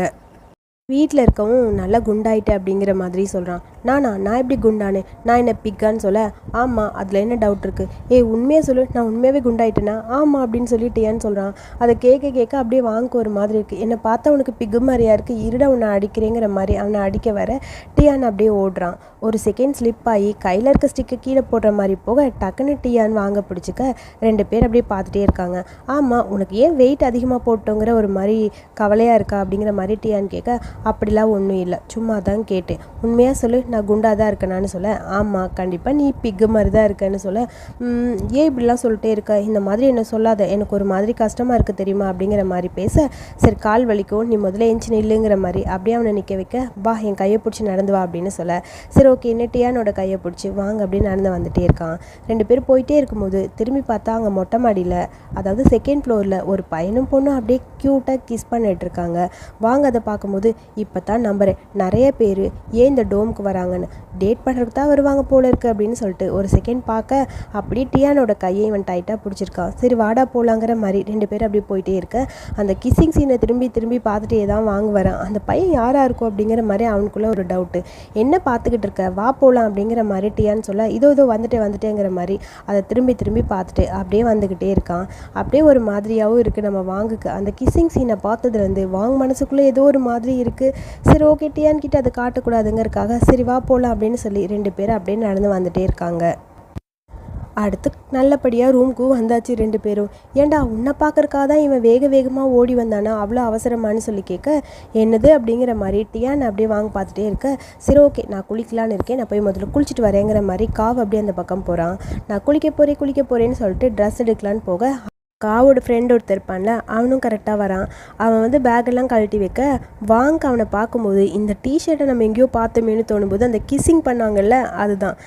வீட்டில் இருக்கவும் நல்லா குண்டாயிட்ட அப்படிங்கிற மாதிரி சொல்கிறான் நானா? நான் எப்படி குண்டானே? நான் என்ன பிக்கான்னு சொல்ல? ஆமாம் அதில் என்ன டவுட் இருக்குது ஏய் உண்மையாக சொல்லு. நான் உண்மையாகவே குண்டாயிட்டேனா? ஆமாம் அப்படின்னு சொல்லிட்டேன்னு சொல்கிறான் அதை கேட்க கேட்க அப்படியே வாங்க ஒரு மாதிரி இருக்குது என்னை பார்த்தா உனக்கு பிக்கு மாதிரியா இருக்குது இருட உன்னை அடிக்கிறேங்கிற மாதிரி அவனை அடிக்க வர டியான் அப்படியே ஓடுறான். ஒரு செகண்ட் ஸ்லிப் ஆகி கையில் இருக்க ஸ்டிக்கை கீழே போடுற மாதிரி போக டக்குன்னு டியான் வாங்க பிடிச்சிக்க ரெண்டு பேர் அப்படியே பார்த்துட்டே இருக்காங்க. ஆமாம் உனக்கு ஏன் வெயிட் அதிகமாக போட்டோங்கிற ஒரு மாதிரி கவலையாக இருக்கா அப்படிங்கிற மாதிரி டியான் கேட்க அப்படிலாம் ஒன்றும் இல்லை. சும்மா தான் கேட்டேன். உண்மையாக சொல்லு நான் குண்டாக தான் இருக்கேனான்னு சொல்ல ஆமாம் கண்டிப்பாக நீ பிக்கு மாதிரி தான் இருக்கேன்னு சொல்ல ஏன் இப்படிலாம் சொல்லிட்டே இருக்க? இந்த மாதிரி என்ன சொல்லாத. எனக்கு ஒரு மாதிரி கஷ்டமாக இருக்குது தெரியுமா? அப்படிங்கிற மாதிரி பேச சரி கால் வலிக்கும். நீ முதல்ல எஞ்சி நில்லுங்கிற மாதிரி. அப்படியே அவனை நிற்க வைக்க வா என் கையை பிடிச்சி நடந்து வா அப்படின்னு சொல்ல. சரி ஓகே நெட்டியானோட கையை பிடிச்சி வாங்க அப்படின்னு நடந்து வந்துட்டே இருக்கான். ரெண்டு பேரும் போயிட்டே இருக்கும்போது திரும்பி பார்த்தா அங்கே மொட்டை மாடியில் அதாவது செகண்ட் ஃப்ளோரில் ஒரு பையனும் பொண்ணும் அப்படியே க்யூட்டாக கிஸ் பண்ணிட்டு இருக்காங்க. வாங்க அதை பார்க்கும்போது இப்போ தான் நம்புறேன். நிறைய பேர் ஏன் இந்த டோமுக்கு வராங்கன்னு? டேட் பண்ணுறதுக்கு தான் வருவாங்க போல இருக்கு அப்படின்னு சொல்லிட்டு ஒரு செகண்ட் பார்க்க அப்படியே டியானோட கையை இவன் டைட்டாக பிடிச்சிருக்கான். சரி வாடா போகலாங்கிற மாதிரி ரெண்டு பேரும் அப்படி போயிட்டே இருக்க. அந்த கிஸ்ஸிங் சீனை திரும்பி திரும்பி பார்த்துட்டே தான் வாங்க வரான் அந்த பையன் யாராக இருக்கும் அப்படிங்கிற மாதிரி அவனுக்குள்ள ஒரு டவுட்டு என்ன பார்த்துக்கிட்டு இருக்க? வா போகலாம் அப்படிங்கிற மாதிரி டியான்னு சொல்ல இதோ இதோ வந்துட்டே வந்துட்டேங்கிற மாதிரி. அதை திரும்பி திரும்பி பார்த்துட்டு அப்படியே வந்துக்கிட்டே இருக்கான். அப்படியே ஒரு மாதிரியாகவும் இருக்குது நம்ம வாங்குக்கு. அந்த கிஸ்ஸிங் சீனை பார்த்ததுலேருந்து வாங்க மனசுக்குள்ளே ஏதோ ஒரு மாதிரி இருக்குது சரி ஓகே டியான் கிட்ட அதை காட்டக்கூடாதுங்கிறதுக்காக சரி வா போகலாம் அப்படின்னு சொல்லி ரெண்டு பேரும் அப்படியே நடந்து வந்துட்டே இருக்காங்க. அடுத்து நல்லபடியாக ரூமுக்கு வந்தாச்சு ரெண்டு பேரும். ஏன்டா உன்னை பார்க்கறக்காக தான் இவன் வேக வேகமாக ஓடி வந்தானா? அவ்வளோ அவசரமான்னு சொல்லி கேட்க என்னது அப்படிங்கிற மாதிரி டியான் அப்படியே வாங்க பார்த்துட்டே இருக்க சரி ஓகே நான் குளிக்கலான்னு இருக்கேன். நான் போய் முதல்ல குளிச்சுட்டு வரேங்கிற மாதிரி காவ் அப்படியே அந்த பக்கம் போகிறான் நான் குளிக்க போகிறேன் குளிக்க போகிறேன்னு சொல்லிட்டு ட்ரெஸ் எடுக்கலான்னு போக காவோட ஃப்ரெண்ட் ஒருத்தர் இருப்பான்ல அவனும் கரெக்டாக வரான். அவன் வந்து பேக்கெல்லாம் கழட்டி வைக்க வாங்க அவனை பார்க்கும்போது இந்த டிஷர்ட்டை நம்ம எங்கேயோ பார்த்தோமேனு தோணும்போது அந்த கிஸ்ஸிங் பண்ணாங்கல்ல அதுதான்.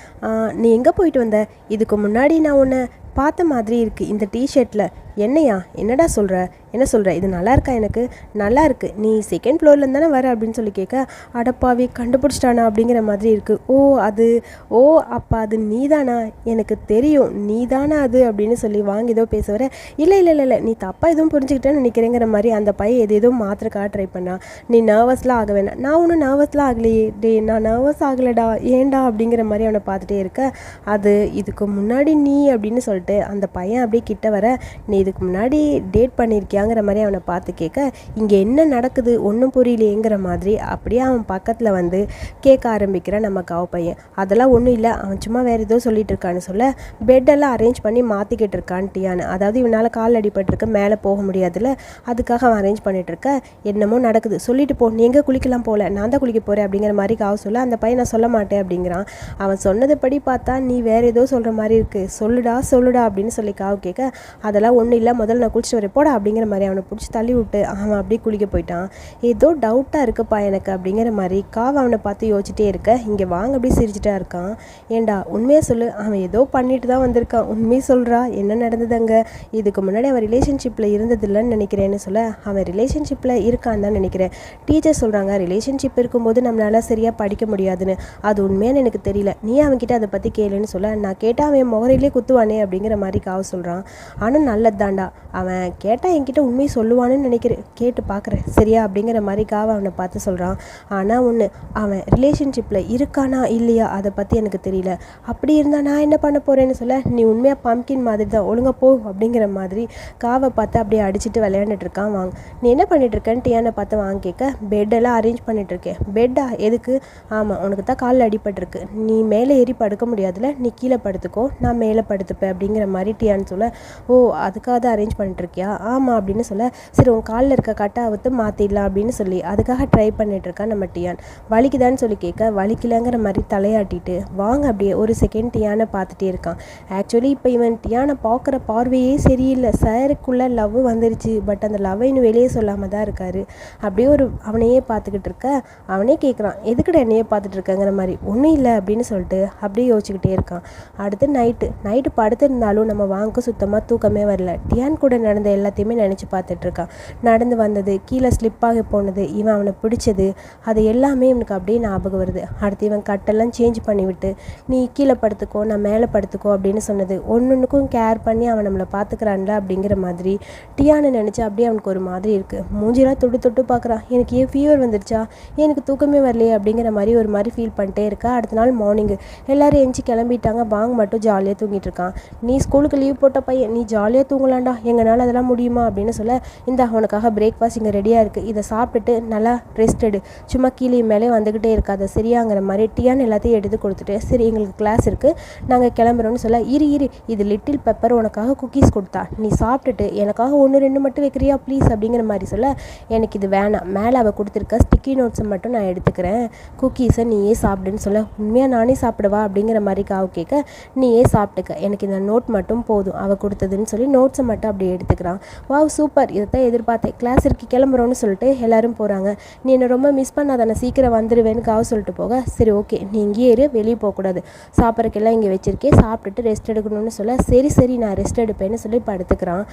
நீ எங்கே போயிட்டு வந்த? இதுக்கு முன்னாடி நான் உன்னை பார்த்த மாதிரி இருக்குது இந்த டிஷர்ட்டில் என்னையா? என்னடா சொல்கிற என்ன சொல்கிற இது நல்லா இருக்கா எனக்கு? நல்லா இருக்குது நீ செகண்ட் ஃப்ளோர்லேருந்து தானே வர அப்படின்னு சொல்லி கேட்க அடப்பாவி கண்டுபிடிச்சிட்டானா? அப்படிங்கிற மாதிரி இருக்குது ஓ அது ஓ அப்பா அது நீதானா? எனக்கு தெரியும். நீதானா அது? அப்படின்னு சொல்லி வாங்கி ஏதோ பேச வர இல்லை இல்லை இல்லை இல்லை நீ தப்பாக எதுவும் புரிஞ்சுக்கிட்டேன்னு நினைக்கிறேங்கிற மாதிரி அந்த பையன் எது எதுவும் மாத்திரக்காக ட்ரை பண்ணா. நீ நர்வஸ்லாம் ஆக வேணாம். நான் ஒன்றும் நர்வஸ்லாம் ஆகலையே. டே நான் நர்வஸ் ஆகலடா. ஏன்டா? அப்படிங்கிற மாதிரி அவனை பார்த்துட்டே இருக்க. அது இதுக்கு முன்னாடி நீ அப்படின்னு சொல்லிட்டு அந்த பையன் அப்படியே கிட்ட வர நீ இதுக்கு முன்னாடி டேட் பண்ணியிருக்கியாங்கிற மாதிரி அவனை பார்த்து கேட்க இங்கே என்ன நடக்குது? ஒன்றும் புரியலையேங்கிற மாதிரி. அப்படியே அவன் பக்கத்தில் வந்து கேட்க ஆரம்பிக்கிறான் நம்ம காவ பையன். அதெல்லாம் ஒன்றும் இல்லை. அவன் சும்மா வேறு ஏதோ சொல்லிட்டு இருக்கான்னு சொல்ல பெட்டெல்லாம் அரேஞ்ச் பண்ணி மாற்றிக்கிட்டு இருக்கான் டியான்னு அதாவது இவனால் கால் அடிபட்டிருக்கு மேலே போக முடியாதுல்ல. அதுக்காக அவன் அரேஞ்ச் பண்ணிட்டு இருக்க. என்னமோ நடக்குது. சொல்லிட்டு போ. நீ எங்கே குளிக்கலாம் போல? நான் தான் குளிக்க போகிறேன் அப்படிங்கிற மாதிரி காவ சொல்ல அந்த பையன் நான் சொல்ல மாட்டேன். அப்படிங்கிறான். அவன் சொன்னதுபடி பார்த்தா நீ வேறு ஏதோ சொல்கிற மாதிரி இருக்குது சொல்லுடா சொல்லுடா. அப்படின்னு சொல்லி காவு கேட்க அதெல்லாம் ஒன்று ஒன்றும் இல்லை முதல்ல நான் குளிச்சுட்டு வரேன். போட அப்படிங்கிற மாதிரி அவனை பிடிச்சி தள்ளி விட்டு அவன் அப்படியே குளிக்க போயிட்டான். ஏதோ டவுட்டாக இருக்குப்பா எனக்கு அப்படிங்கிற மாதிரி காவ அவனை பார்த்து யோசிச்சுட்டே இருக்க. இங்கே வாங்க அப்படியே சிரிச்சிட்டா இருக்கான். ஏண்டா உண்மையாக சொல்லு. அவன் ஏதோ பண்ணிட்டு தான் வந்திருக்கான். உண்மையை சொல்கிறா என்ன நடந்தது அங்கே? இதுக்கு முன்னாடி அவன் ரிலேஷன்ஷிப்பில் இருந்ததில்லைன்னு நினைக்கிறேன்னு சொல்ல அவன் ரிலேஷன்ஷிப்பில் இருக்கான்னு தான் நினைக்கிறேன். டீச்சர் சொல்கிறாங்க ரிலேஷன்ஷிப் இருக்கும்போது நம்மளால சரியாக படிக்க முடியாதுன்னு. அது உண்மையானு எனக்கு தெரியல. நீ அவன்கிட்ட அதை பற்றி கேளுன்னு சொல்ல. நான் கேட்டால் அவன் முகரையிலே குத்துவானே அப்படிங்கிற மாதிரி காவ சொல்கிறான் ஆனால் நல்லது தாண்டா அவன் கேட்டால் என்கிட்ட உண்மையை சொல்லுவான்னு நினைக்கிறேன். கேட்டு பார்க்குறேன் சரியா? அப்படிங்கிற மாதிரி காவ அவனை பார்த்து சொல்கிறான் ஆனால் ஒன்று அவன் ரிலேஷன்ஷிப்பில் இருக்கானா இல்லையா? அதை பற்றி எனக்கு தெரியல. அப்படி இருந்தால் நான் என்ன பண்ண போகிறேன்னு சொல்ல நீ உண்மையாக பம்கின் மாதிரி தான் ஒழுங்காக போ அப்படிங்கிற மாதிரி காவை பார்த்து அப்படியே அடிச்சுட்டு விளையாண்டுட்டு இருக்கான். வாங்க. நீ என்ன பண்ணிட்டு இருக்கேன்னு டியானை பார்த்து வாங்க கேட்க பெட்டெல்லாம் அரேஞ்ச் பண்ணிட்டு இருக்கேன். பெட்டா எதுக்கு? ஆமாம் உனக்கு தான் காலில் அடிபட்டிருக்கு. நீ மேலே ஏறி படுக்க முடியாதுல நீ கீழே படுத்துக்கோ. நான் மேலே படுத்துப்பேன் அப்படிங்கிற மாதிரி டியான்னு சொல்ல ஓ அதுக்கு தான் அரேஞ்ச் பண்ணிட்டு இருக்கியா ஆமாம் அப்படின்னு சொல்ல சரி உன் காலில் இருக்க கட்டை அவுத்து மாற்றிடலாம் அப்படின்னு சொல்லி அதுக்காக ட்ரை பண்ணிட்டு இருக்கான் நம்ம டியான். வலிக்குதான்னு சொல்லி கேட்க வலிக்கலங்கிற மாதிரி தலையாட்டிட்டு வாங்க அப்படியே ஒரு செகண்ட் டியானை பார்த்துட்டே இருக்கான். ஆக்சுவலி இப்போ இவன் டியானை பார்க்குற பார்வையே சரியில்லை. சாருக்குள்ளே லவ் வந்துருச்சு. பட் அந்த லவ் இன்னும் வெளியே சொல்லாமல் தான் இருக்காரு. அப்படியே ஒரு அவனையே பார்த்துக்கிட்டு இருக்க அவனே கேட்குறான் எதுக்குடா என்னையே பார்த்துட்டு இருக்கங்கிற மாதிரி? ஒன்றும் இல்லை அப்படின்னு சொல்லிட்டு அப்படியே யோசிச்சுக்கிட்டே இருக்கான். அடுத்து நைட்டு நைட்டு படுத்திருந்தாலும் நம்ம வாங்க சுத்தமாக தூக்கமே வரல. டியான் கூட நடந்த எல்லாத்தையுமே நினச்சி பார்த்துட்ருக்கான் நடந்து வந்தது கீழே ஸ்லிப்பாகி போனது இவன் அவனை பிடிச்சது அது எல்லாமே இவனுக்கு அப்படியே ஞாபகம் வருது. அடுத்து இவன் கட்டெல்லாம் சேஞ்ச் பண்ணிவிட்டு நீ கீழே படுத்துக்கோ நான் மேலே படுத்துக்கோ அப்படின்னு சொன்னது. ஒன்றுக்கும் கேர் பண்ணி அவன் நம்மளை பார்த்துக்கிறான்ல அப்படிங்கிற மாதிரி டியானை நினச்சி அப்படியே அவனுக்கு ஒரு மாதிரி இருக்குது மூஞ்சிலாம் தொட்டு தொட்டு பார்க்குறான். எனக்கு ஏன் ஃபீவர் வந்துருச்சா? எனக்கு தூக்கமே வரலையே? அப்படிங்கிற மாதிரி ஒரு மாதிரி ஃபீல் பண்ணிட்டே இருக்கா. அடுத்த நாள் மார்னிங்கு எல்லோரும் எஞ்சி கிளம்பிட்டாங்க. பாங் மட்டும் ஜாலியாக தூங்கிட்டு இருக்கான். நீ ஸ்கூலுக்கு லீவ் போட்ட பையன். நீ ஜாலியாக போகலாண்டா எங்களால் அதெல்லாம் முடியுமா அப்படின்னு சொல்ல இந்த அவனுக்காக பிரேக்ஃபாஸ்ட் இங்கே ரெடியாக இருக்குது இதை சாப்பிட்டுட்டு நல்லா ரெஸ்ட் எடு. சும்மா கீழே மேலே வந்துக்கிட்டே இருக்காது சரியாங்கிற மாதிரி டீயான் எல்லாத்தையும் எடுத்து கொடுத்துட்டு சரி எங்களுக்கு கிளாஸ் இருக்குது நாங்கள் கிளம்புறோம்னு சொல்ல இரு இரு இது லிட்டில் பெப்பர் உனக்காக குக்கீஸ் கொடுத்தா. நீ சாப்பிட்டுட்டு எனக்காக ஒன்று ரெண்டு மட்டும் வைக்கிறியா ப்ளீஸ் அப்படிங்கிற மாதிரி சொல்ல எனக்கு இது வேணாம். மேலே அவள் கொடுத்துருக்க ஸ்டிக்கி நோட்ஸை மட்டும் நான் எடுத்துக்கிறேன். குக்கீஸை நீயே சாப்பிடுன்னு சொல்ல உண்மையாக நானே சாப்பிடுவா? அப்படிங்கிற மாதிரி காவு கேட்க நீயே சாப்பிட்டுக்க. எனக்கு இந்த நோட் மட்டும் போதும். அவள் கொடுத்ததுன்னு சொல்லி நோட்ஸ் மட்டும் அப்படியே எடுத்துக்கிறான். Wow super. இதை தான் எதிர்பார்த்தேன். கிளாஸ் இருக்கு கிளம்புறோன்னு சொல்லிட்டு எல்லாரும் போகிறாங்க நீ என்னை ரொம்ப மிஸ் பண்ணாத நான் சீக்கிரம் வந்துடுவேன்னு காவு சொல்லிட்டு போக. சரி ஓகே நீ இங்கேயே இரு வெளியே போகக்கூடாது. சாப்பிட்றக்கெல்லாம் இங்கே வச்சிருக்கேன் சாப்பிட்டுட்டு ரெஸ்ட் எடுக்கணும்னு சொல்ல சரி சரி நான் ரெஸ்ட் எடுப்பேன்னு சொல்லி படுத்துக்கிறான்.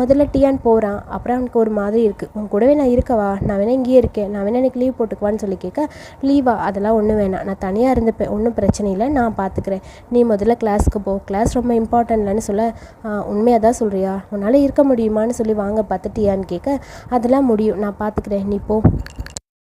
முதல்ல டியான் போகிறான் அப்புறம் அவனுக்கு ஒரு மாதிரி இருக்குது உன் கூடவே நான் இருக்கவா? நான் வேணா இங்கேயே இருக்கேன். நான் வேணா எனக்கு லீவ் போட்டுக்குவான்னு சொல்லி கேட்க லீவா அதெல்லாம் ஒன்றும் வேணாம். நான் தனியாக இருந்துப்பேன். ஒன்றும் பிரச்சனை இல்லை. நான் பார்த்துக்கிறேன் நீ முதல்ல கிளாஸ்க்கு போ. கிளாஸ் ரொம்ப இம்பார்ட்டன்ட்லன்னு சொல்ல உண்மையாக தான் சொல்கிறியா உன்னால் இருக்க முடியுமான்னு சொல்லி வாங்க பார்த்துட்டியான்னு கேட்க அதெல்லாம் முடியும். நான் பார்த்துக்கிறேன். நீ போ.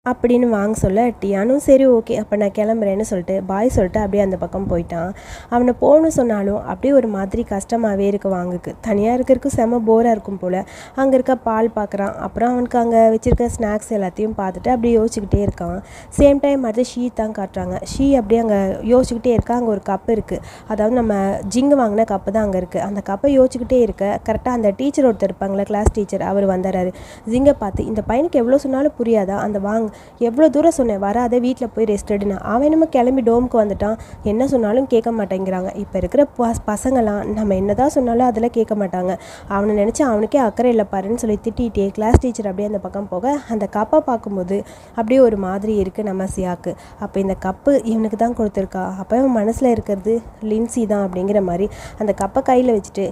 அப்படின்னு வாங்க சொல்ல டியானும் சரி ஓகே அப்போ நான் கிளம்புறேன்னு சொல்லிட்டு பாய் சொல்லிட்டு அப்படியே அந்த பக்கம் போயிட்டான். அவனை போகணும் சொன்னாலும் அப்படியே ஒரு மாதிரி கஷ்டமாகவே இருக்குது வாங்குக்கு. தனியாக இருக்கிறதுக்கு செம போராக இருக்கும் போல். அங்கே இருக்க பால் பார்க்குறான் அப்புறம் அவனுக்கு அங்கே வச்சுருக்க ஸ்நாக்ஸ் எல்லாத்தையும் பார்த்துட்டு அப்படியே யோசிச்சுக்கிட்டே இருக்கான். சேம் டைம் அடுத்து ஷீ தான் காட்டுறாங்க. ஷீ அப்படியே அங்கே யோசிச்சுக்கிட்டே இருக்கா. அங்கே ஒரு கப்பு இருக்குது அதாவது நம்ம ஜிங்கு வாங்கின கப்பு தான் அங்கே இருக்குது அந்த கப்பை யோசிச்சுக்கிட்டே இருக்க கரெக்டாக அந்த டீச்சர் ஒருத்தர் இருப்பாங்களே கிளாஸ் டீச்சர் அவர் வந்துடுறாரு. ஜிங்கை பார்த்து இந்த பையனுக்கு எவ்வளோ சொன்னாலும் புரியாதா? அந்த வாங்க. எவ்வளோ தூரம் சொன்னேன் வராத வீட்டில் போய் ரெஸ்ட் எடுனா அவன் நம்ம கிளம்பி டோமுக்கு வந்துட்டான். என்ன சொன்னாலும் கேட்க மாட்டேங்கிறாங்க. இப்போ இருக்கிற பஸ் பசங்களாம் நம்ம என்ன தான் சொன்னாலும் அதில் கேட்க மாட்டாங்க. அவனை நினச்சி அவனுக்கே அக்கறை இல்லை பாருன்னு சொல்லி திட்டிகிட்டே கிளாஸ் டீச்சர் அப்படியே அந்த பக்கம் போக அந்த கப்பை பார்க்கும்போது அப்படியே ஒரு மாதிரி இருக்குது நம்ம சியாக்கு. அப்போ இந்த கப்பு இவனுக்கு தான் கொடுத்துருக்கா. அப்போ அவன் மனசில் இருக்கிறது லின்சி தான் அப்படிங்கிற மாதிரி அந்த கப்பை கையில் வச்சுட்டு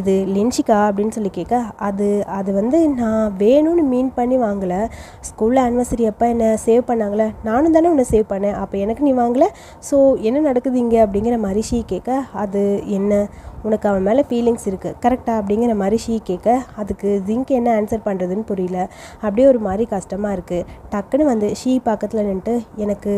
இது லென்ஷிக்கா அப்படின்னு சொல்லி கேட்க அது அது வந்து நான் வேணும்னு மீன் பண்ணி வாங்கலை. ஸ்கூலில் ஆனிவர்சரி அப்போ என்னை சேவ் பண்ணாங்களே நானும் தானே உன்னை சேவ் பண்ணேன். அப்போ எனக்கு நீ வாங்கலை. ஸோ என்ன நடக்குது இங்கே அப்படிங்கிற மாதிரி ஷீ கேட்க அது என்ன? உனக்கு அவன் மேலே ஃபீலிங்ஸ் இருக்குது கரெக்டாக அப்படிங்கிற மாதிரி ஷீ கேட்க அதுக்கு ஜிங்க் என்ன ஆன்சர் பண்ணுறதுன்னு புரியல. அப்படியே ஒரு மாதிரி கஷ்டமாக இருக்குது டக்குன்னு வந்து ஷீ பக்கத்தில் நின்றுட்டு எனக்கு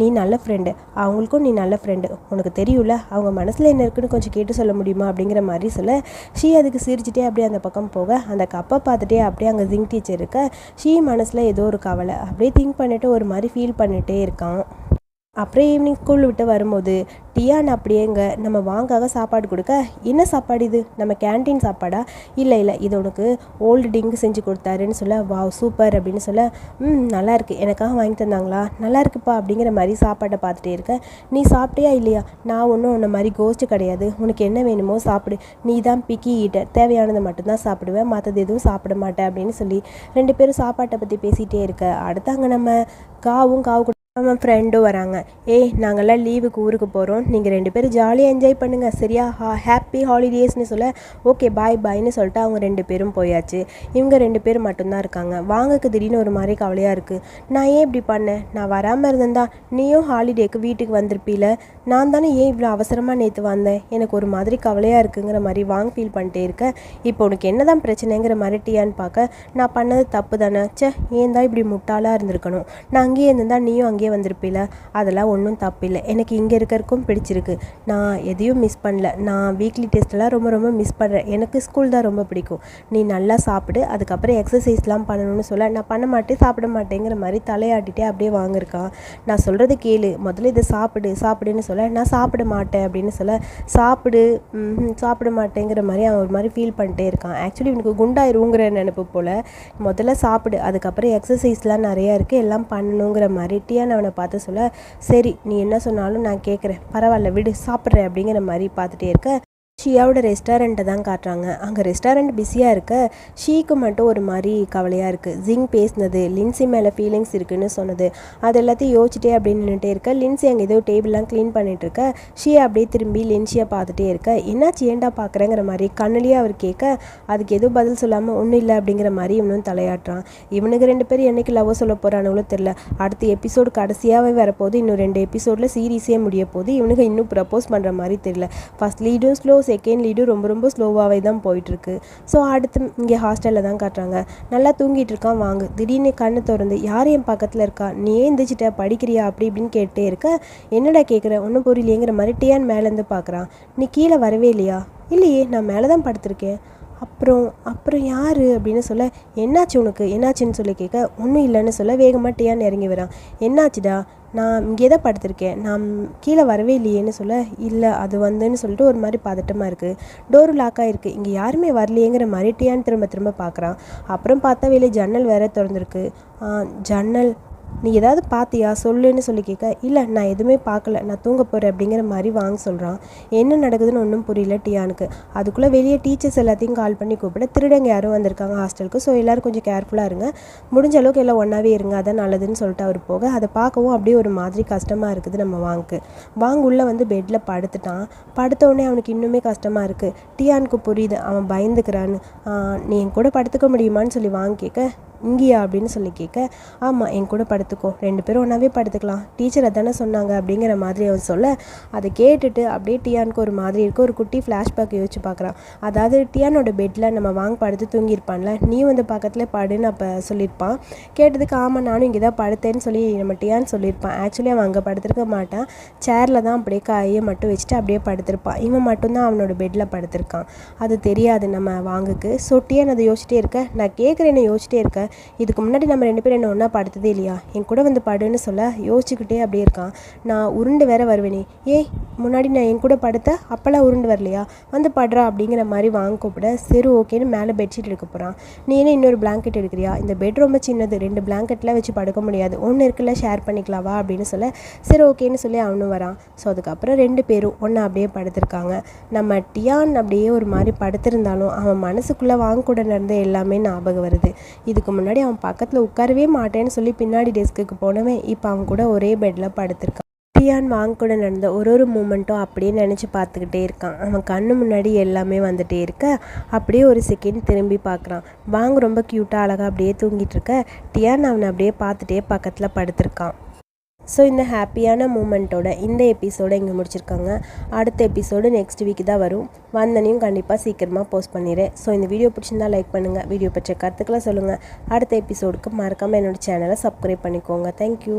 நீ நல்ல ஃப்ரெண்டு அவங்களுக்கும் நீ நல்ல ஃப்ரெண்டு உனக்கு தெரியும்ல அவங்க மனசில் என்ன இருக்குன்னு கொஞ்சம் கேட்டு சொல்ல முடியுமா? அப்படிங்கிற மாதிரி சொல்ல ஷீ அதுக்கு சிரிச்சிட்டே அப்படியே அந்த பக்கம் போக அந்த கப்பை பார்த்துட்டே அப்படியே அங்கே ஜிங்க் டீச்சர் இருக்க ஷீ மனசில் ஏதோ ஒரு கவலை அப்படியே திங்க் பண்ணிவிட்டு ஒரு மாதிரி ஃபீல் பண்ணிகிட்டே இருக்கான். அப்புறம் ஈவினிங் ஸ்கூல் விட்டு வரும்போது டியான் அப்படியேங்க. நம்ம வாங்காக சாப்பாடு கொடுக்க. என்ன சாப்பாடு இது? நம்ம கேன்டீன் சாப்பாடா? இல்லை இல்லை. இது உனக்கு ஓல்டு டிங்கு செஞ்சு கொடுத்தாருன்னு சொல்ல வாவ் சூப்பர் அப்படின்னு சொல்ல ம் நல்லாயிருக்கு எனக்காக வாங்கி தந்தாங்களா? நல்லா இருக்குப்பா அப்படிங்கிற மாதிரி சாப்பாட்டை பார்த்துட்டே இருக்க. நீ சாப்பிட்டியா இல்லையா? நான் ஒன்றும் உன்னை மாதிரி கோஸ்ட்டு கிடையாது. உனக்கு என்ன வேணுமோ சாப்பிடு. நீ தான் பிக்கி ஈட்டர் தேவையானதை மட்டும்தான் சாப்பிடுவேன். மற்றது எதுவும் சாப்பிட மாட்டேன் அப்படின்னு சொல்லி ரெண்டு பேரும் சாப்பாட்டை பற்றி பேசிகிட்டே இருக்க. அடுத்தாங்க அங்கே நம்ம காவும் காவு அவன் ஃப்ரெண்டும் வராங்க. ஏய் நாங்கள்லாம் லீவுக்கு ஊருக்கு போகிறோம் நீங்கள் ரெண்டு பேரும் ஜாலியாக என்ஜாய் பண்ணுங்கள் சரியா? ஹா ஹாப்பி ஹாலிடேஸ்னு சொல்ல ஓகே பாய் பாய்னு சொல்லிட்டு அவங்க ரெண்டு பேரும் போயாச்சு. இவங்க ரெண்டு பேரும் மட்டும்தான் இருக்காங்க. வாங்கக்கு திடீர்னு ஒரு மாதிரி கவலையாக இருக்குது நான் ஏன் இப்படி பண்ணேன்? நான் வராமல் இருந்தேன்டா. நீயும் ஹாலிடேக்கு வீட்டுக்கு வந்திருப்பீல. நான் தானே ஏன் இவ்வளோ அவசரமாக நேற்று வந்தேன்? எனக்கு ஒரு மாதிரி கவலையாக இருக்குங்கிற மாதிரி வாங்க ஃபீல் பண்ணிட்டே இருக்கேன் இப்போ உனக்கு என்ன தான் பிரச்சனைங்கிற மாதிரி டீயான்னு பார்க்க நான் பண்ணது தப்பு தானே? சே ஏன் தான் இப்படி முட்டாளாக இருந்திருக்கணும்? நான் அங்கேயே இருந்திருந்தா நீயும் அங்கேயே வந்திருப்பில? அதெல்லாம் ஒன்றும் தப்பில்லை. எனக்கு இங்கே இருக்கிறக்கும் பிடிச்சிருக்கு. நான் எதையும் மிஸ் பண்ணல. நான் வீக்லி டெஸ்ட்லாம் ரொம்ப ரொம்ப மிஸ் பண்ணுறேன் எனக்கு ஸ்கூல் தான் ரொம்ப பிடிக்கும். நீ நல்லா சாப்பிடு. அதுக்கப்புறம் எக்ஸசைஸ்லாம் பண்ணணும்னு சொல்ல நான் பண்ண மாட்டேன் சாப்பிட மாட்டேங்கிற மாதிரி தலையாட்டிகிட்டே அப்படியே வாங்கியிருக்கான். நான் சொல்கிறது கேளு. முதல்ல இதை சாப்பிடு சாப்பிடுன்னு சொல்ல. நான் சாப்பிட மாட்டேன் அப்படின்னு சொல்ல சாப்பிடு சாப்பிட மாட்டேங்கிற மாதிரி அவன் ஒரு மாதிரி ஃபீல் பண்ணிட்டே இருக்கான். ஆக்சுவலி இவனுக்கு குண்டாயிருங்கிற நினப்பு போல் முதல்ல சாப்பிடு அதுக்கப்புறம் எக்ஸசைஸ்லாம் நிறையா இருக்குது எல்லாம் பண்ணணுங்கிற மாதிரி டியான் அவனை பார்த்து சொல்ல சரி நீ என்ன சொன்னாலும் நான் கேட்குறேன். பரவாயில்ல விடு சாப்பிட்றேன் அப்படிங்கிற மாதிரி பார்த்துட்டே இருக்க. ஷியாவோட ரெஸ்டாரண்ட்டை தான் காட்டுறாங்க. அங்கே ரெஸ்டாரண்ட் பிஸியாக இருக்க ஷீக்கு மட்டும் ஒரு மாதிரி கவலையாக இருக்குது ஜிங் பேசினது லின்சி மேலே ஃபீலிங்ஸ் இருக்குன்னு சொன்னது. அது எல்லாத்தையும் யோசிச்சிட்டே அப்படின்னு நின்றுட்டே இருக்க. லின்சி அங்கே ஏதோ டேபிள்லாம் க்ளீன் பண்ணிட்டு இருக்க. ஷியா அப்படியே திரும்பி லின்சியை பார்த்துட்டே இருக்க. என்னாச்சு ஏன்டா பார்க்குறேங்கிற மாதிரி கண்ணுலேயே அவர் கேட்க அதுக்கு எதுவும் பதில் சொல்லாமல் ஒன்றும் இல்லை அப்படிங்கிற மாதிரி இவனும் தலையாட்டுறான். இவனுக்கு ரெண்டு பேரும் என்றைக்கு லவ் சொல்ல போகிறானுங்களோ தெரில அடுத்த எபிசோடு கடைசியாகவே வரப்போகுது. இன்னும் ரெண்டு எபிசோடில் சீரீஸே முடிய போகுது இவனுக்கு இன்னும் ப்ரப்போஸ் பண்ணுற மாதிரி தெரியல. ஃபஸ்ட் லீடும் ஸ்லோ செகண்ட் லீடும் ரொம்ப ரொம்ப ஸ்லோவாகவே தான் போயிட்டுருக்கு. ஸோ அடுத்து இங்கே ஹாஸ்டலில் தான் காட்டுறாங்க. நல்லா தூங்கிட்டு இருக்கான் வாங்கு. திடீர்னு கண்ணு திறந்து யார் என் பக்கத்தில் இருக்கா? நீ ஏன் எந்திரிச்சிட்ட? படிக்கிறியா? அப்படி இப்படின்னு கேட்டே இருக்க என்னடா கேட்குற ஒன்றும் புரியலையேங்கிற மாதிரி டேன் மேலேருந்து பார்க்குறான் நீ கீழே வரவே இல்லையா? இல்லையே நான் மேலே தான் படுத்திருக்கேன். அப்புறம் அப்புறம் யார்? அப்படின்னு சொல்ல என்னாச்சு உனக்கு? என்னாச்சுன்னு சொல்லி கேட்க ஒன்றும் இல்லைன்னு சொல்ல வேகமாக டேன் இறங்கி வரான். என்னாச்சுடா? நான் இங்கே தான் படுத்திருக்கேன். நான் கீழே வரவே இல்லையேன்னு சொல்ல இல்லை அது வந்துன்னு சொல்லிட்டு ஒரு மாதிரி பதட்டமாக இருக்குது டோர் லாக் ஆகிருக்கு இங்கே யாருமே வரலையேங்கிற மாதிரி டியான் திரும்ப திரும்ப பார்க்குறான் அப்புறம் பார்த்தா வெளியே ஜன்னல் வேற திறந்துருக்கு. ஜன்னல் நீ ஏதாவது பார்த்தியா சொல்லுன்னு சொல்லி கேட்க இல்லை நான் எதுவுமே பார்க்கல. நான் தூங்க போகிறேன் அப்படிங்கிற மாதிரி வாங்க சொல்கிறான் என்ன நடக்குதுன்னு ஒன்றும் புரியல டியானுக்கு. அதுக்குள்ளே வெளியே டீச்சர்ஸ் எல்லாத்தையும் கால் பண்ணி கூப்பிட திருடங்க யாரும் வந்திருக்காங்க ஹாஸ்டலுக்கு. ஸோ எல்லோரும் கொஞ்சம் கேர்ஃபுல்லாக இருங்க. முடிஞ்ச அளவுக்கு எல்லாம் ஒன்றாவே இருங்க. அதான் நல்லதுன்னு சொல்லிட்டு அவர் போக அதை பார்க்கவும் அப்படியே ஒரு மாதிரி கஷ்டமாக இருக்குது நம்ம வாங்கு வாங்க உள்ளே வந்து பெட்டில் படுத்துட்டான். படுத்த உடனே அவனுக்கு இன்னுமே கஷ்டமாக இருக்குது டியானுக்கு புரியுது. அவன் பயந்துக்கிறான்னு. நீ என் கூட படுத்துக்க முடியுமான்னு சொல்லி வாங்க கேட்க இங்கேயா அப்படின்னு சொல்லி கேட்க ஆமாம் என் கூட படுத்துக்கோ. ரெண்டு பேரும் ஒன்றாவே படுத்துக்கலாம். டீச்சர் தானே சொன்னாங்க அப்படிங்கிற மாதிரி அவன் சொல்ல அதை கேட்டுட்டு அப்படியே டியானுக்கு ஒரு மாதிரி இருக்கும் ஒரு குட்டி ஃப்ளாஷ்பேக் யோசிச்சு பார்க்குறான். அதாவது டியானோட பெட்டில் நம்ம வாங்க படுத்து தூங்கியிருப்பான்ல. நீ வந்து பக்கத்தில் படுன்னு அப்போ சொல்லியிருப்பான். கேட்டதுக்கு ஆமாம் நானும் இங்கே தான் படுத்தேன்னு சொல்லி நம்ம டியான் சொல்லியிருப்பான். ஆக்சுவலி அவன் அங்கே படுத்திருக்க மாட்டான். சேரில் தான் அப்படியே கையை மட்டும் வச்சுட்டு அப்படியே படுத்திருப்பான். இவன் மட்டும்தான் அவனோட பெட்டில் படுத்திருக்கான். அது தெரியாது நம்ம வாங்குக்கு. ஸோ டியான் அதை யோசிச்சிட்டே இருக்க நான் கேட்குறேன்னு யோசிச்சிட்டே இருக்கேன் இதுக்கு முன்னாடி நம்ம ரெண்டு பேரும் என்ன ஒன்றா படுத்ததே இல்லையா? என் கூட வந்து படுன்னு சொல்ல யோசிச்சுக்கிட்டே அப்படியே இருக்கான். நான் உருண்டு வேற வருவேனே. ஏய் முன்னாடி நான் என் கூட படுத்த அப்போல்லாம் உருண்டு வரலையா? வந்து படுறா அப்படிங்கிற மாதிரி வாங்க கூப்பிட சரி ஓகேன்னு மேலே பெட்ஷீட் எடுக்க போகிறான் நீ என்ன இன்னொரு பிளாங்கெட் எடுக்கிறியா? இந்த பெட் ரொம்ப சின்னது ரெண்டு பிளாங்கெட்லாம் வச்சு படுக்க முடியாது. ஒன்று இருக்குல்ல ஷேர் பண்ணிக்கலாவா அப்படின்னு சொல்ல சரி ஓகேன்னு சொல்லி அவனும் வரான். ஸோ அதுக்கப்புறம் ரெண்டு பேரும் ஒன்று அப்படியே படுத்திருக்காங்க. நம்ம டியான் அப்படியே ஒரு மாதிரி படுத்திருந்தாலும் அவன் மனசுக்குள்ளே வாங்க கூட நடந்த எல்லாமே ஞாபகம் வருது. இதுக்கு முன்னாடி அவன் பக்கத்தில் உட்காரவே மாட்டேன்னு சொல்லி பின்னாடி டெஸ்க்குக்கு போனவன் இப்போ அவன் கூட ஒரே பெட்டில் படுத்திருக்கான். பிரியான் வாங்க கூட நடந்த ஒரு ஒரு மூமெண்ட்டும் அப்படியே நினச்சி பார்த்துக்கிட்டே இருக்கான். அவன் கண்ணு முன்னாடி எல்லாமே வந்துட்டே இருக்க. அப்படியே ஒரு செகண்ட் திரும்பி பார்க்குறான். வாங்க ரொம்ப க்யூட்டாக அழகாக அப்படியே தூங்கிட்டு இருக்க. டியான் அவனை அப்படியே பார்த்துட்டே பக்கத்தில் படுத்திருக்கான். ஸோ இந்த ஹாப்பியான மூமெண்ட்டோட இந்த எபிசோடை இங்கே முடிச்சிருக்காங்க. அடுத்த எபிசோடு நெக்ஸ்ட் வீக் தான் வரும். வந்தனையும் கண்டிப்பாக சீக்கிரமாக போஸ்ட் பண்ணிடுறேன் ஸோ இந்த வீடியோ பிடிச்சிருந்தா லைக் பண்ணுங்கள் வீடியோ பற்றிய கருத்துக்களை சொல்லுங்கள் அடுத்த எபிசோடுக்கு மறக்காமல் என்னோடய சேனலை சப்ஸ்கிரைப் பண்ணிக்கோங்க. தேங்க்யூ